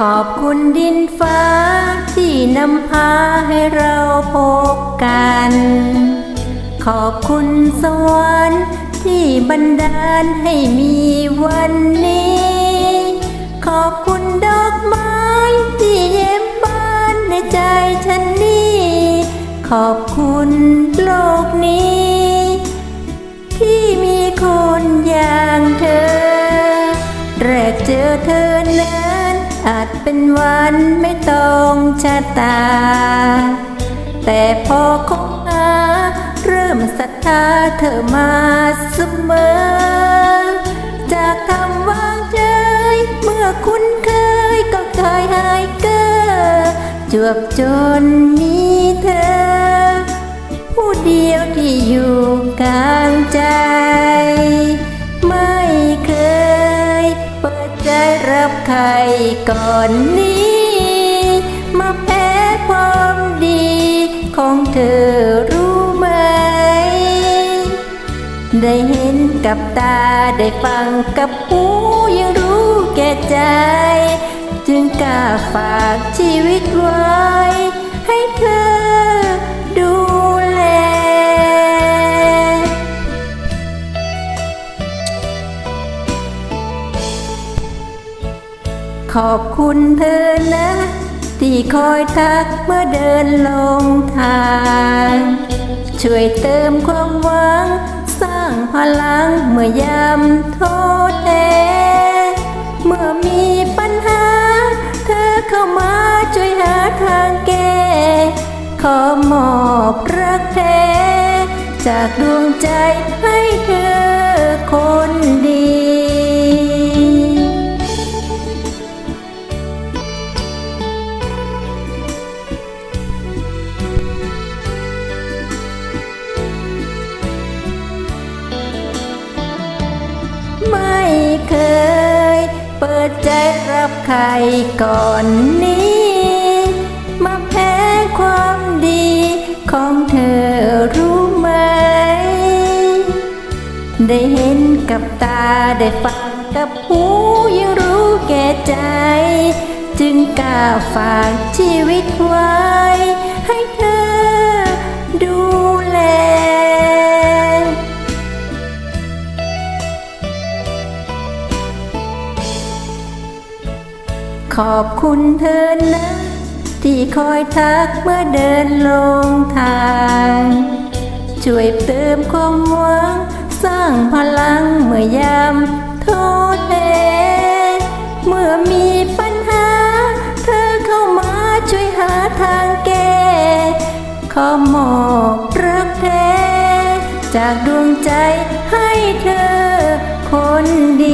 ขอบคุณดินฟ้าที่นำพาให้เราพบกัน ขอบคุณสวรรค์ที่บันดาลให้มีวันนี้ ขอบคุณดอกไม้ที่เย็บบานในใจฉันนี้ ขอบคุณโลกนี้ ที่มีคนอย่างเธอ แรกเจอเธอนั้น อาจเป็นวันไม่ตรงชะตา แต่พอคบหาเริ่มศรัทธาเธอมาเสมอ จากคำวางใจเมื่อคุ้นเคยก็เคยหายเกอจวบจนมีเธอ เปิดใจรับใครก่อนนี้ มาแพ้ความดีของเธอรู้ไหม ได้เห็นกับตาได้ฟังกับหูยังรู้แก่ใจ จึงกล้าฝากชีวิตไว้ ขอบคุณเธอนะ ที่คอยทักเมื่อเดินลงทาง ช่วยเติมความหวัง สร้างพลังเมื่อยามท้อแท้เมื่อมีปัญหา เธอเข้ามาช่วยหาทางแก้ขอมอบรักแท้ จากดวงใจให้เธอคน ดใจรับใครก่อนนี้ มาแพ้ความดีของเธอรู้ไหม ได้เห็นกับตาได้ฟังกับหูยังรู้แก่ใจ จึงกล้าฝากชีวิตไว้ ให้เธอ ขอบคุณเธอนะ ที่คอยทักเมื่อเดินลงทาง ช่วยเติมความหวัง สร้างพลังเมื่อยามท้อแท้เมื่อมีปัญหา เธอเข้ามาช่วยหาทางแก้ขอมอบรักแท้ จากดวงใจให้เธอคนดี